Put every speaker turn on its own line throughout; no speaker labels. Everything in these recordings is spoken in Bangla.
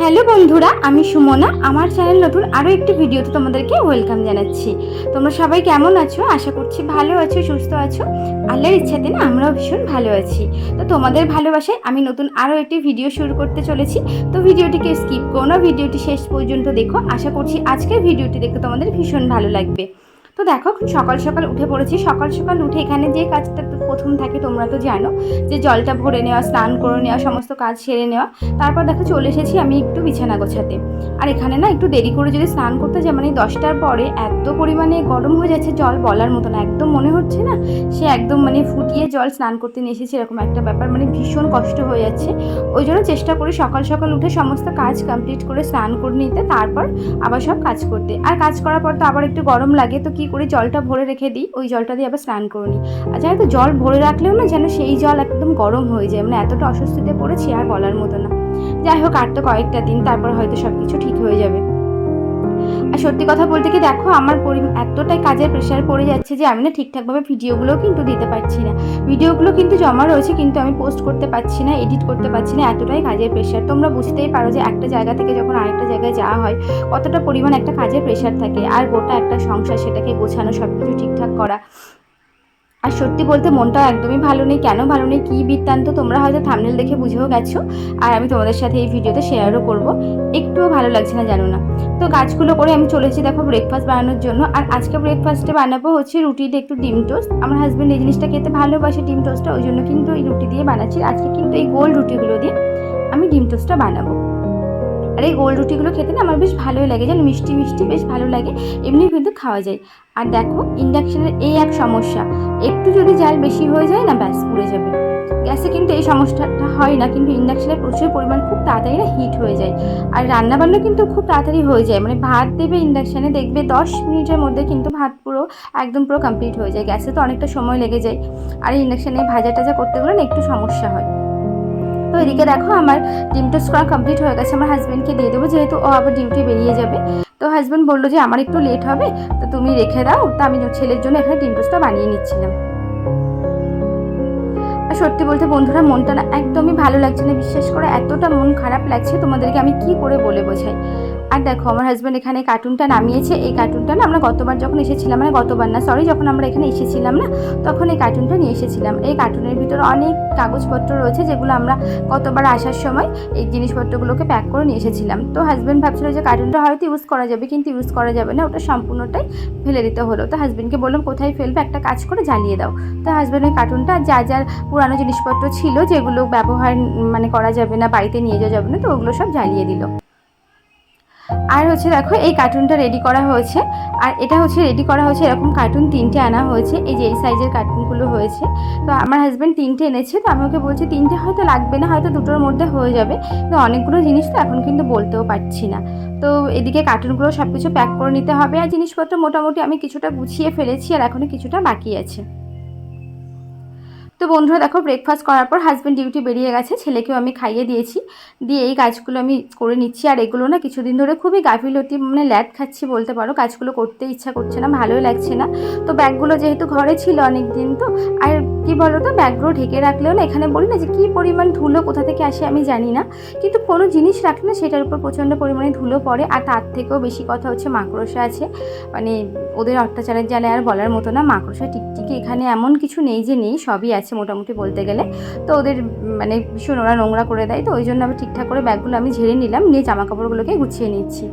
হ্যালো বন্ধুরা, আমি সুমনা। আমার চ্যানেল নতুন আরও একটি ভিডিওতে তোমাদেরকে ওয়েলকাম জানাচ্ছি। তোমরা সবাই কেমন আছো? আশা করছি ভালো আছো, সুস্থ আছো। আল্লাহর ইচ্ছাতে না, আমরাও ভীষণ ভালো আছি। তো তোমাদের ভালোবাসায় আমি নতুন আরও একটি ভিডিও শুরু করতে চলেছি। তো ভিডিওটিকে স্কিপ করো না, ভিডিওটি শেষ পর্যন্ত দেখো। আশা করছি আজকের ভিডিওটি দেখে তোমাদের ভীষণ ভালো লাগবে। তো দেখো সকাল সকাল উঠে পড়েছি। সকাল সকাল উঠে এখানে যে কাজটা তো প্রথম থাকে, তোমরা তো জানো, যে জলটা ভরে নেওয়া, স্নান করে নেওয়া, সমস্ত কাজ সেরে নেওয়া। তারপর দেখো, চলে এসেছি আমি একটু বিছানা গোছাতে। আর এখানে না একটু দেরি করে যদি স্নান করতে যাই মানে দশটার পরে এত পরিমাণে গরম হয়ে যাচ্ছে, জল বলার মতো না। একদম মনে হচ্ছে না, সে একদম মানে ফুটিয়ে জল স্নান করতে নিয়ে এসেছে, এরকম একটা ব্যাপার। মানে ভীষণ কষ্ট হয়ে যাচ্ছে। ওই জন্য চেষ্টা করি সকাল সকাল উঠে সমস্ত কাজ কমপ্লিট করে স্নান করে নিতে, তারপর আবার সব কাজ করতে। আর কাজ করার পর তো আবার একটু গরম লাগে, তো কি করে জলটা ভরে রেখে দিই, ওই জলটা দিয়ে আবার স্নান করে নিই। আর জানো তো জল ভরে রাখলেও না যেন সেই জল একদম গরম হয়ে যায় মানে এতটা অস্বস্তিতে পড়েছি আর বলার মতো না। যাই হোক, আর তো কয়েকটা দিন, তারপর হয়তো সব কিছু ঠিক হয়ে যাবে। আর সত্যি কথা বলতে কি দেখো, আমার এতটাই কাজের প্রেশার পড়ে যাচ্ছে যে আমি না ঠিকঠাকভাবে ভিডিওগুলো কিন্তু দিতে পারছি না। ভিডিওগুলো কিন্তু জমা রয়েছে কিন্তু আমি পোস্ট করতে পারছি না এডিট করতে পারছি না, এতটাই কাজের প্রেশার তোমরা বুঝতেই পারো যে একটা জায়গা থেকে যখন আরেকটা জায়গায় যাওয়া হয়, কতটা পরিমাণ একটা কাজের প্রেশার থাকে। আর গোটা একটা সংসার সেটাকে গোছানো সব কিছু ঠিকঠাক করা। আর সত্যি বলতে মনটা একদমই ভালো নেই। কেন ভালো নেই? কী বৃত্তান্ত? তোমরা হয়তো থামনেল দেখে বুঝেও গেছো। আর আমি তোমাদের সাথে এই ভিডিওতে শেয়ারও করব। একটুও ভালো লাগছে না, জানো না। তো গাছগুলো করে আমি চলেছি দেখো ব্রেকফাস্ট বানানোর জন্য। আর আজকে ব্রেকফাস্টে বানাবো হচ্ছে রুটিতে একটু ডিম টোস্ট আমার হাজব্যান্ড এই জিনিসটা খেতে ভালোবাসে ডিম টোস্টটা ওই জন্য কিন্তু এই রুটি দিয়ে বানাচ্ছি। আজকে কিন্তু এই গোল রুটিগুলো দিয়ে আমি ডিম টোস্টটা বানাবো। আর এই গোল রুটিগুলো খেতে না আমার বেশ ভালোই লাগে যেন মিষ্টি মিষ্টি বেশ ভালো লাগে। এমনি কিন্তু খাওয়া যায়। আর দেখো, ইন্ডাকশানের এই এক সমস্যা, একটু যদি জাল বেশি হয়ে যায় না, ব্যাস, পুড়ে যাবে। গ্যাসে কিন্তু এই সমস্যাটা হয় না, কিন্তু ইন্ডাকশানে প্রচুর পরিমাণ খুব তাড়াতাড়ি না হিট হয়ে যায়। আর রান্নাবান্না কিন্তু খুব তাড়াতাড়ি হয়ে যায়। মানে ভাত দেবে ইন্ডাকশানে, দেখবে দশ মিনিটের মধ্যে কিন্তু ভাত পুরো একদম পুরো কমপ্লিট হয়ে যায়। গ্যাসে তো অনেকটা সময় লেগে যায়। আর ইন্ডাকশানে ভাজা টাজা করতে গেলে না একটু সমস্যা হয়। তো এদিকে দেখো আমার ডিম টোস্ট করা কমপ্লিট হয়ে গেছে, আমার হাজব্যান্ডকে দিয়ে দেবো, যেহেতু ও আবার ডিউটি বেরিয়ে যাবে। তো হাজব্যান্ড বলল যে, আমার একটু লেট হবে, তো তুমি রেখে দাও, তো আমি ছেলের জন্য এখানে ডিম টোস্টটা বানিয়ে নিচ্ছিলাম। সত্যি বলতে বন্ধুরা, মনটা না একদমই ভালো লাগছে না, বিশ্বাস করে এতটা মন খারাপ লাগছে, তোমাদেরকে আমি কি করে বলে বোঝাই? আর দেখো, আমার হাজব্যান্ড এখানে কার্টুনটা নামিয়েছে। এই কার্টুনটা না আমরা গতবার যখন এসেছিলাম মানে গতবার না সরি যখন আমরা এখানে এসেছিলাম না, তখন এই কার্টুনটা নিয়ে এসেছিলাম। এই কার্টুনের ভিতরে অনেক কাগজপত্র রয়েছে, যেগুলো আমরা গতবার আসার সময় এই জিনিসপত্রগুলোকে প্যাক করে নিয়ে এসেছিলাম। তো হাজব্যান্ড ভাবছিল যে কার্টুনটা হয়তো ইউজ করা যাবে, কিন্তু ইউজ করা যাবে না, ওটা সম্পূর্ণটাই ফেলে দিতে হলো। তো হাজব্যান্ডকে বললাম, কোথায় ফেলবে? একটা কাজ করে জ্বালিয়ে দাও। তো হাজব্যান্ডের কার্টুনটা যা যা পুরানো জিনিসপত্র ছিল, যেগুলো ব্যবহার মানে করা যাবে না, বাড়িতে নিয়ে যাওয়া যাবে না, তো ওগুলো সব জ্বালিয়ে দিল। আর হচ্ছে দেখো, এই কার্টুনটা রেডি করা হয়েছে। আর এটা হচ্ছে রেডি করা হয়েছে, এরকম কার্টুন তিনটে আনা হয়েছে, এই যে এই সাইজের কার্টুনগুলো হয়েছে। তো আমার হাজব্যান্ড তিনটে এনেছে, তো আমি ওকে বলছি, তিনটে হয়তো লাগবে না, হয়তো দুটোর মধ্যে হয়ে যাবে। তো অনেকগুলো জিনিস তো এখন কিন্তু বলতেও পারছি না। তো এদিকে কার্টুনগুলো সব কিছু প্যাক করে নিতে হবে। আর জিনিসপত্র মোটামুটি আমি কিছুটা গুছিয়ে ফেলেছি, আর এখনও কিছুটা বাকি আছে। তো বন্ধুরা দেখো ব্রেকফাস্ট করার পর হাজব্যান্ড ডিউটি বেরিয়ে গেছে, ছেলেকেও আমি খাইয়ে দিয়েছি। দিয়ে এই কাজগুলো আমি করে নিচ্ছি। আর এগুলো না কিছুদিন ধরে খুবই গাফিলতি মানে ল্যাট খাচ্ছি বলতে পারো। কাজগুলো করতে ইচ্ছা করছে না, ভালোই লাগছে না। তো ব্যাগগুলো যেহেতু ঘরে ছিল অনেক দিন তো, আর কি বলো তো ব্যাগগুলো ঢেকে রাখলেও না, এখানে বলি না যে কী পরিমাণ ধুলো, কোথা থেকে আসে আমি জানি না। কিন্তু কোনো জিনিস রাখলে না সেটার উপর প্রচণ্ড পরিমাণে ধুলো পড়ে। আর তার থেকেও বেশি কথা হচ্ছে মাকড়সা আছে। মানে ওদের অত্যাচারের জালে আর বলার মতো না, মাকড়সা টিকটিকি এখানে এমন কিছু নেই যে নেই, সবই আছে মোটামুটি বলতে গেলে। তো ওদের মানে ভীষণ ওরা নোংরা করে দেয়। তো ওই জন্য আমি ঠিকঠাক করে ব্যাগগুলো আমি ঝেড়ে নিলাম, নিয়ে জামা কাপড়গুলোকে গুছিয়ে নিচ্ছি।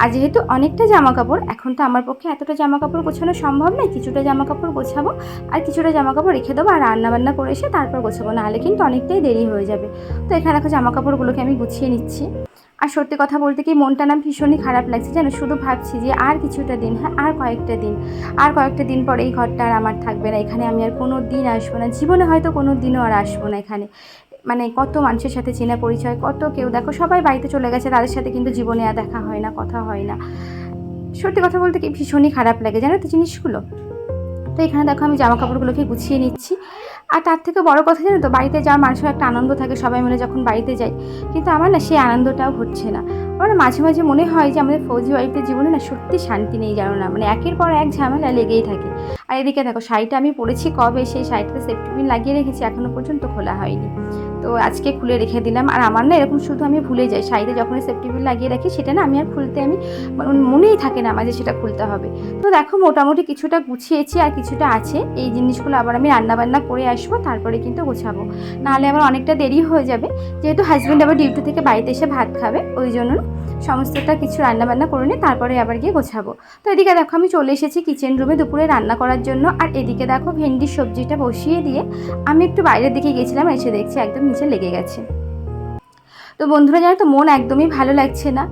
আর যেহেতু অনেকটা জামা কাপড় এখন তো আমার পক্ষে এতটা জামা কাপড় গোছানো সম্ভব নয়। কিছুটা জামা কাপড় গোছাবো, আর কিছুটা জামা কাপড় রেখে দেবো, আর রান্না বান্না করে এসে তারপর গোছাবো। নাহলে কিন্তু অনেকটাই দেরি হয়ে যাবে। তো এখানে দেখো জামা কাপড়গুলোকে আমি গুছিয়ে নিচ্ছি। আর সত্যি কথা বলতে কি, মনটা না ভীষণই খারাপ লাগছে। যেন শুধু ভাবছি যে আর কিছুটা দিন হ্যাঁ আর কয়েকটা দিন। আর কয়েকটা দিন পরে এই ঘরটা আর আমার থাকবে না। এখানে আমি আর কোনো দিন আসব না। জীবনে হয়তো কোনো দিনও আর আসব না এখানে। মানে কত মানুষের সাথে চেনা পরিচয়, কত কেউ, দেখো, সবাই বাড়িতে চলে গেছে। তাদের সাথে কিন্তু জীবনে আর দেখা হয় না, কথা হয় না। সত্যি কথা বলতে কি, ভীষণই খারাপ লাগে। জানো তো জিনিসগুলো? তো এখানে দেখো আমি জামা কাপড়গুলোকে গুছিয়ে নিচ্ছি। আর তার থেকে বড় কথা জানো তো, বাড়িতে যাওয়ার মানুষের একটা আনন্দ থাকে, সবাই মিলে যখন বাড়িতে যাই। কিন্তু আমার না সেই আনন্দটাও হচ্ছে না। আমার মাঝে মাঝে মনে হয় যে আমাদের ফৌজি বাড়িতে জীবনে না সত্যি শান্তি নেই জানো না মানে একের পর এক ঝামেলা লেগেই থাকে। আর এদিকে দেখো, শাড়িটা আমি পরেছি কবে? সেই শাড়িটাতে সেফটি পিন লাগিয়ে রেখেছি এখনও পর্যন্ত খোলা হয়নি। তো আজকে খুলে রেখে দিলাম। আর আমার না এরকম শুধু আমি ভুলে যাই। শাড়িতে যখন সেফটি বিল লাগিয়ে রাখি, সেটা না আমি আর খুলতে আমি মানে মনেই থাকে না আমার যে সেটা খুলতে হবে। তো দেখো মোটামুটি কিছুটা গুছিয়েছি আর কিছুটা আছে। এই জিনিসগুলো আবার আমি রান্নাবান্না করে আসব, তারপরে কিন্তু গোছাবো। নাহলে আবার অনেকটা দেরি হয়ে যাবে। যেহেতু হাজব্যান্ড আবার ডিউটি থেকে বাড়িতে এসে ভাত খাবে, ওই জন্য সমস্তটা কিছু রান্নাবান্না করে নিয়ে তারপরে আবার গিয়ে গোছাবো। তো এদিকে দেখো আমি চলে এসেছি কিচেন রুমে দুপুরে রান্না করার জন্য। আর এদিকে দেখো ভেন্ডির সবজিটা বসিয়ে দিয়ে আমি একটু বাইরের দিকে গেছিলাম এসে দেখছি একদম নিচে লেগে গেছে। তো বন্ধুরা, জানো তো, মন একদমই ভালো লাগছে না।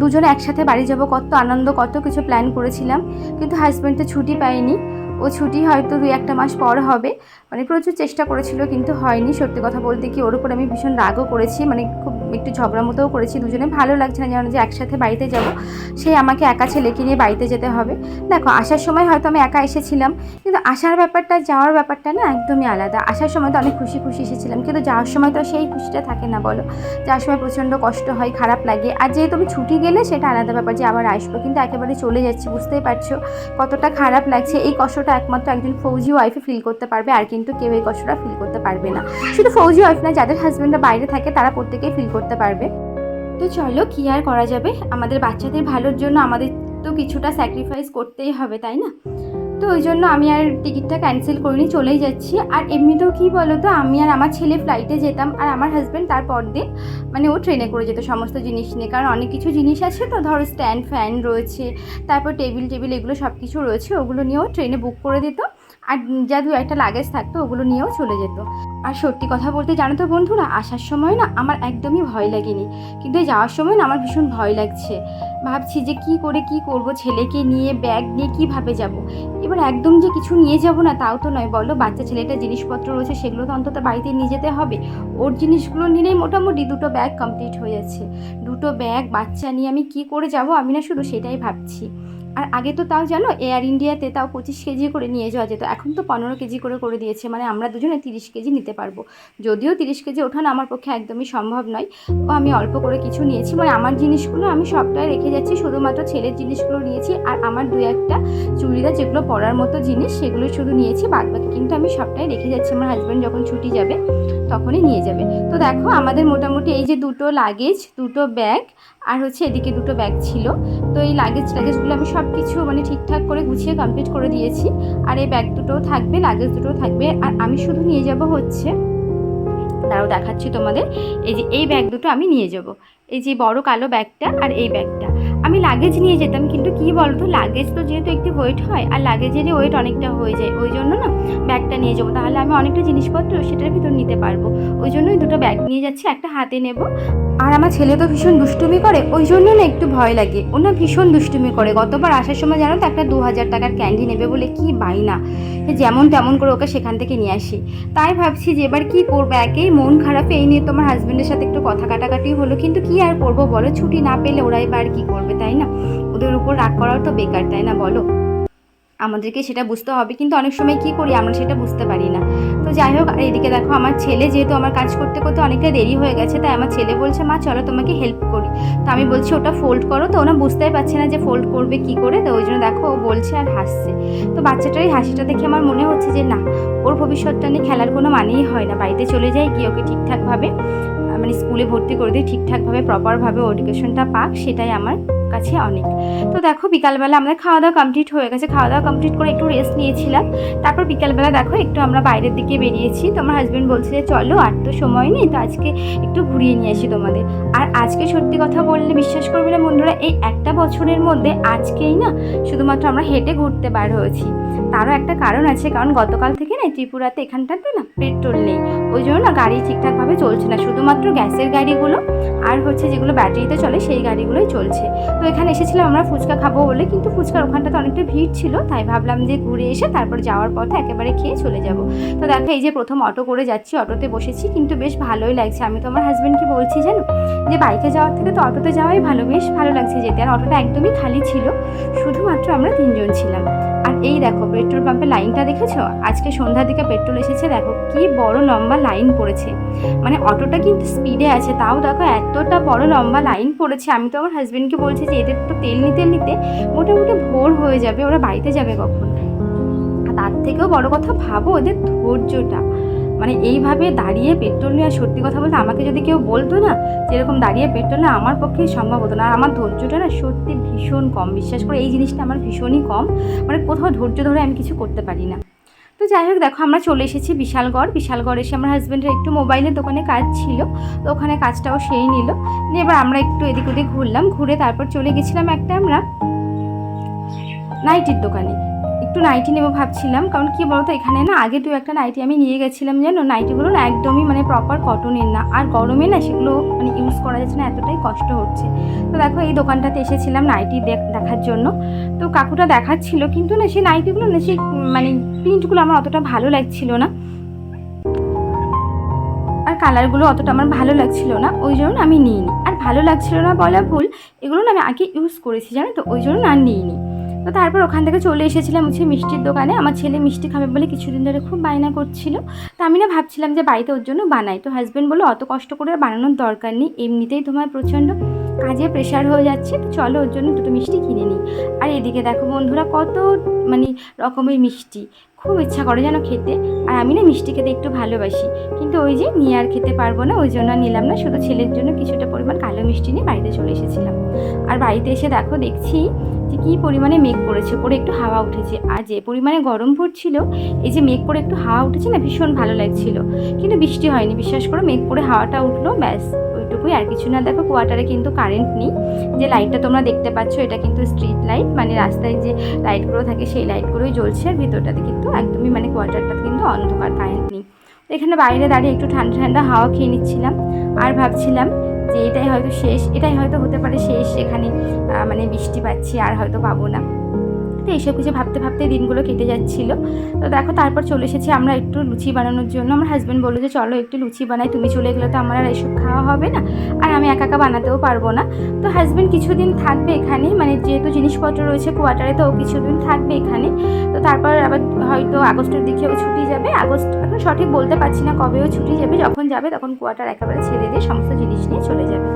দুজনে একসাথে বাড়ি যাব, কত আনন্দ, কত কিছু প্ল্যান করেছিলাম। কিন্তু হাজব্যান্ড তো ছুটি পায়নি। ও ছুটি হয়তো দুই একটা মাস পর হবে। মানে প্রচুর চেষ্টা করেছিল, কিন্তু হয়নি। সত্যি কথা বলতে কি, ওর উপর আমি ভীষণ রাগও করেছি। মানে খুব একটু ঝগড়া মতোও করেছি, দুজনে ভালো লাগছে না যেন যে একসাথে বাড়িতে যাব। সে আমাকে একা ছেলেকে নিয়ে বাড়িতে যেতে হবে। দেখো, আসার সময় হয়তো আমি একা এসেছিলাম, কিন্তু আসার ব্যাপারটা, যাওয়ার ব্যাপারটা না একদমই আলাদা। আসার সময় তো অনেক খুশি খুশি এসেছিলাম, কিন্তু যাওয়ার সময় তো সেই খুশিটা থাকে না, বলো। যাওয়ার সময় প্রচণ্ড কষ্ট হয়, খারাপ লাগে। আর যেহেতু আমি ছুটি গেলে সেটা আলাদা ব্যাপার যে আবার আসব, কিন্তু একেবারে চলে যাচ্ছি, বুঝতেই পারছ কতটা খারাপ লাগছে। এই কষ্টটা একমাত্র একজন ফৌজি ওয়াইফে ফিল করতে পারবে, আর কিন্তু কেউ এই কষ্টটা ফিল করতে পারবে না। শুধু ফৌজি ওয়াইফ না, যাদের হাজব্যান্ডরা বাইরে থাকে, তারা প্রত্যেকেই ফিল করতে পারবে। তো চলো, কি আর করা যাবে? আমাদের বাচ্চাদের ভালোর জন্য আমাদের তো কিছুটা স্যাক্রিফাইস করতেই হবে, তাই না? তো ওই জন্য আমি আর টিকিটটা ক্যান্সেল করে করিনি, চলেই যাচ্ছি। আর এমনিতেও কী বলো তো আমি আর আমার ছেলে ফ্লাইটে যেতাম, আর আমার হাজব্যান্ড তারপর দিন মানে ও ট্রেনে করে যেত সমস্ত জিনিস নিয়ে। কারণ অনেক কিছু জিনিস আছে তো, ধরো স্ট্যান্ড ফ্যান রয়েছে, তারপর টেবিল টেবিল এগুলো সব কিছু রয়েছে, ওগুলো নিয়েও ট্রেনে বুক করে দিত। আর যা দু একটা লাগেজ থাকতো, ওগুলো নিয়েও চলে যেত। আর সত্যি কথা বলতে জানো তো বন্ধুরা, আসার সময় না আমার একদমই ভয় লাগেনি। কিন্তু যাওয়ার সময় না আমার ভীষণ ভয় লাগছে। ভাবছি যে কি করে কি করব, ছেলেকে নিয়ে ব্যাগ নিয়ে কীভাবে যাব? এবার একদম যে কিছু নিয়ে যাব না তাও তো নয়, বলো? বাচ্চা ছেলেটা জিনিসপত্র রয়েছে, সেগুলো তো অন্তত বাড়িতে নিয়ে যেতে হবে। ওর জিনিসগুলো নিলেই মোটামুটি দুটো ব্যাগ কমপ্লিট হয়ে যাচ্ছে। দুটো ব্যাগ বাচ্চা নিয়ে আমি কি করে যাব আমি না শুধু সেটাই ভাবছি। আর আগে তো তাও জানো এয়ার ইন্ডিয়াতে তাও পঁচিশ কেজি করে নিয়ে যাওয়া যেত। এখন তো পনেরো কেজি করে করে দিয়েছে। মানে আমরা দুজনে তিরিশ কেজি নিতে পারব। যদিও তিরিশ কেজি ওঠানো আমার পক্ষে একদমই সম্ভব নয়। ও আমি অল্প করে কিছু নিয়েছি। মানে আমার জিনিসগুলো আমি সবটাই রেখে যাচ্ছি। শুধুমাত্র ছেলের জিনিসগুলো নিয়েছি। আর আমার দু একটা চুড়িদার যেগুলো পরার মতো জিনিস, সেগুলো শুধু নিয়েছি। বাদ বাকি কিন্তু আমি সবটাই রেখে যাচ্ছি। আমার হাজব্যান্ড যখন ছুটি যাবে, তখনই নিয়ে যাবে। তো দেখো, আমাদের মোটামুটি এই যে দুটো লাগেজ দুটো ব্যাগ আর হচ্ছে এদিকে দুটো ব্যাগ ছিল। তো এই লাগেজ লাগেজগুলো আমি সব কিছু মানে ঠিকঠাক করে গুছিয়ে কমপ্লিট করে দিয়েছি। আর এই ব্যাগ দুটোও থাকবে লাগেজ দুটোও থাকবে। আর আমি শুধু নিয়ে যাব হচ্ছে তারাও দেখাচ্ছি তোমাদের, এই যে এই ব্যাগ দুটো আমি নিয়ে যাব। এই যে বড় কালো ব্যাগটা আর এই ব্যাগটা আমি লাগেজ নিয়ে যেতাম, কিন্তু কি বলতো লাগেজ তো যেহেতু একটি ওয়েট হয়, আর লাগেজেরই ওয়েট অনেকটা হয়ে যায়, ওই জন্য না ব্যাগটা নিয়ে যাব। তাহলে আমি অনেকটা জিনিসপত্র সেটার ভিতর নিতে পারব। ওই জন্যই দুটো ব্যাগ নিয়ে যাচ্ছি, একটা হাতে নেব। আর আমার ছেলে তো ভীষণ দুষ্টুমি করে, ওই জন্য না একটু ভয় লাগে। ও না ভীষণ দুষ্টুমি করে। গতবার আসার সময় জানো তো, একটা দু হাজার টাকার ক্যান্ডি নেবে বলে কি বাইনা যেমন তেমন করে ওকে সেখান থেকে নিয়ে আসি। তাই ভাবছি যে এবার কী করব? একেই মন খারাপ, এই নিয়ে তোমার হাজব্যান্ডের সাথে একটু কথা কাটাকাটি হলো। কিন্তু কি আর করব বলো? ছুটি না পেলে ওরা এবার কী করবে? তাই না? ওদের উপর রাগ করাও তো বেকার, তাই না বলো? আমাদেরকে সেটা বুঝতে হবে, কিন্তু অনেক সময় কি করি আমরা সেটা বুঝতে পারি না। তো যাই হোক, আর এদিকে দেখো, আমার ছেলে যেহেতু আমার কাজ করতে করতে অনেকটা দেরি হয়ে গেছে, তাই আমার ছেলে বলছে, মা, চলো তোমাকে হেল্প করি। তো আমি বলছি, ওটা ফোল্ড করো। তো ওনা বুঝতেই পারছে না যে ফোল্ড করবে কি করে, তো ওই জন্য দেখো ও বলছে আর হাসছে। তো বাচ্চাটার এই হাসিটা দেখে আমার মনে হচ্ছে যে, না, ওর ভবিষ্যৎটা নিয়ে খেলার কোনো মানেই হয় না। বাড়িতে চলে যায় গিয়ে ওকে ঠিকঠাকভাবে মানে স্কুলে ভর্তি করে দিই, ঠিকঠাকভাবে প্রপারভাবে ও এডুকেশনটা পাক, সেটাই আমার কাছে অনেক। তো দেখো, বিকালবেলা আমাদের খাওয়া দাওয়া কমপ্লিট হয়ে গেছে। খাওয়া দাওয়া কমপ্লিট করে একটু রেস্ট নিয়েছিলাম। তারপর বিকালবেলা দেখো, একটু আমরা বাইরের দিকে বেরিয়েছি। তো আমার হাজব্যান্ড বলছে যে, চলো, আর তো সময় নেই, তো আজকে একটু ঘুরিয়ে নিয়ে আসি তোমাদের। আর আজকে সত্যি কথা বললে বিশ্বাস করবে না বন্ধুরা, এই একটা বছরের মধ্যে আজকেই না, শুধুমাত্র আমরা হেঁটে ঘুরতে বার হয়েছি। তারও একটা কারণ আছে, কারণ গতকাল থেকে না ত্রিপুরাতে এখানটাতে না, পেট্রোল নেই। ওই জন্য না গাড়ি ঠিকঠাকভাবে চলছে না। শুধুমাত্র গ্যাসের গাড়িগুলো আর হচ্ছে যেগুলো ব্যাটারিতে চলে সেই গাড়িগুলোই চলছে। তো এখানে এসেছিলাম আমরা ফুচকা খাব বলে, কিন্তু ফুচকার ওখানটাতে অনেকটা ভিড় ছিল, তাই ভাবলাম যে ঘুরে এসে তারপর যাওয়ার পথে একেবারে খেয়ে চলে যাব। তো দেখো, এই যে প্রথম অটো করে যাচ্ছি, অটোতে বসেছি, কিন্তু বেশ ভালোই লাগছে। আমি তো আমার হাজব্যান্ডকে বলছি জানো যে বাইকে যাওয়ার থেকে তো অটোতে যাওয়াই ভালো, বেশ ভালো লাগছে যেতে। আর অটোটা একদমই খালি ছিল, শুধুমাত্র আমরা তিনজন ছিলাম। আর এই দেখো, পেট্রোল পাম্পের লাইনটা দেখেছ? আজকে সন্ধ্যার দিকে পেট্রোল এসেছে, দেখো কি বড় লম্বা লাইন পড়েছে। মানে অটোটা কিন্তু স্পিডে আছে, তাও দেখো এতটা বড় লম্বা লাইন পড়েছে। আমি তো আমার হাজব্যান্ডকে বলছি যে, এদের তো তেল নিতে নিতে মোটামুটি ভোর হয়ে যাবে, ওরা বাড়িতে যাবে কখন? তার থেকেও বড় কথা ভাবো, ওদের ধৈর্যটা। মানে এইভাবে দাঁড়িয়ে পেট্রোল নেওয়া সত্যি কথা বলতে আমাকে যদি কেউ বলতো না যেরকম দাঁড়িয়ে পেট্রোল না আমার পক্ষেই সম্ভব হতো না। আর আমার ধৈর্যটা না সত্যি ভীষণ কম। বিশ্বাস করে, এই জিনিসটা আমার ভীষণই কম। মানে কোথাও ধৈর্য ধরে আমি কিছু করতে পারি না। তো যাই হোক, দেখো আমরা চলে এসেছি বিশালগড়। বিশালগড় এসে আমার হাজব্যান্ডের একটু মোবাইলের দোকানে কাজ ছিল। তো ওখানে কাজটাও সেই নিল। দিয়ে এবার আমরা একটু এদিক ওদিক ঘুরলাম। ঘুরে তারপর চলে গেছিলাম একটা আমরা নাইটির দোকানে। একটু নাইটি নেব ভাবছিলাম। কারণ কি বলতো, এখানে না আগে দু একটা নাইটি আমি নিয়ে গেছিলাম জানো? নাইটিগুলো না একদমই মানে প্রপার কটনের না। আর গরমে না সেগুলো মানে ইউজ করা যাচ্ছে না, এতটাই কষ্ট হচ্ছে। তো দেখো, এই দোকানটাতে এসেছিলাম নাইটি দেখ- দেখার জন্য। তো কাকুটা দেখাচ্ছিল, কিন্তু না সেই নাইটিগুলো না সেই মানে প্রিন্টগুলো আমার অতটা ভালো লাগছিল না। আর কালারগুলো অতটা আমার ভালো লাগছিল না, ওই জন্য আমি নিইনি। আর ভালো লাগছিল না বলা ভুল, এগুলো না আমি আগে ইউজ করেছি জানো তো, ওই জন্য আর নিইনি। তো তারপর ওখান থেকে চলে এসেছিলাম হচ্ছে মিষ্টির দোকানে। আমার ছেলে মিষ্টি খাবে বলে কিছুদিন ধরে খুব বায়না করছিল। তো আমি না ভাবছিলাম যে বাড়িতে ওর জন্য বানাই। তো হাজব্যান্ড বলো অত কষ্ট করে বানানোর দরকার নেই। এমনিতেই তোমার প্রচণ্ড কাজে প্রেশার হয়ে যাচ্ছে। তো চলো ওর জন্য দুটো মিষ্টি কিনে নিই। আর এদিকে দেখো বন্ধুরা কত মানে রকমের মিষ্টি। খুব ইচ্ছা করে যেন খেতে। আর আমি না মিষ্টি খেতে একটু ভালোবাসি। কিন্তু ওই যে নিয়ে আর খেতে পারব না, ওই জন্য নিলাম না। শুধু ছেলের জন্য কিছুটা পরিমাণ কালো মিষ্টি নিয়ে বাড়িতে চলে এসেছিলাম। আর বাড়িতে এসে দেখো, দেখছি যে কী পরিমাণে মেঘ পড়েছে করে একটু হাওয়া উঠেছে। আর যে পরিমাণে গরম পড়ছিল, এই যে মেঘ করে একটু হাওয়া উঠেছে না, ভীষণ ভালো লাগছিল। কিন্তু বৃষ্টি হয়নি, বিশ্বাস করো, মেঘ করে হাওয়াটা উঠল, ব্যাস। ওইটুকুই আর কিছু না, দেখো কোয়ার্টারে কিন্তু কারেন্ট নেই। যে লাইটটা তোমরা দেখতে পাচ্ছ, এটা কিন্তু স্ট্রিট লাইট মানে রাস্তায় যে লাইটগুলো থাকে, সেই লাইটগুলোই জ্বলছে। আর ভিতরটাতে কিন্তু একদমই মানে কোয়ার্টারটাতে কিন্তু অন্ধকার কারেন্ট নেই। এখানে বাইরে দাঁড়িয়ে একটু ঠান্ডা ঠান্ডা হাওয়া খেয়ে নিচ্ছিলাম। আর ভাবছিলাম যে এটাই হয়তো শেষ, এটাই হয়তো হতে পারে শেষ। এখানে মানে বৃষ্টি পাচ্ছি, আর হয়তো পাবো না। এইসব কিছু ভাবতে ভাবতে দিনগুলো কেটে যাচ্ছিল। তো দেখো, তারপর চলে এসেছি আমরা একটু লুচি বানানোর জন্য। আমার হাজব্যান্ড বলল যে, চলো একটু লুচি বানাই, তুমি চলে গেলে তো আমার আর এসব খাওয়া হবে না। আর আমি একা একা বানাতেও পারব না। তো হাজব্যান্ড কিছুদিন থাকবে এখানে মানে যেহেতু জিনিসপত্র রয়েছে কোয়ার্টারে তো ও কিছুদিন থাকবে এখানে। তো তারপর আবার হয়তো আগস্টের দিকেও ছুটি যাবে। আগস্ট, এখন সঠিক বলতে পারছি না কবেও ছুটি যাবে। যখন যাবে, তখন কোয়ার্টার একেবারে ছেড়ে দিয়ে সমস্ত জিনিস নিয়ে চলে যাবে।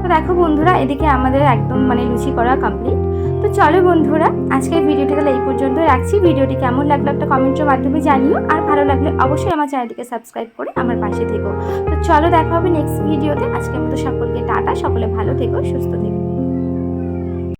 তো দেখো বন্ধুরা, এদিকে আমাদের একদম মানে লুচি করা কমপ্লিট তো চলো বন্ধুরা, আজকের ভিডিওটি তাহলে এই পর্যন্ত রাখছি। ভিডিওটি কেমন লাগল একটা কমেন্টের মাধ্যমে জানিও। আর ভালো লাগলে অবশ্যই আমার চ্যানেলটিকে সাবস্ক্রাইব করে আমার পাশে থেকো। তো চলো দেখা হবে নেক্সট ভিডিওতে আজকের মতো সকলকে টাটা। সকলে ভালো থেকো, সুস্থ থেকো।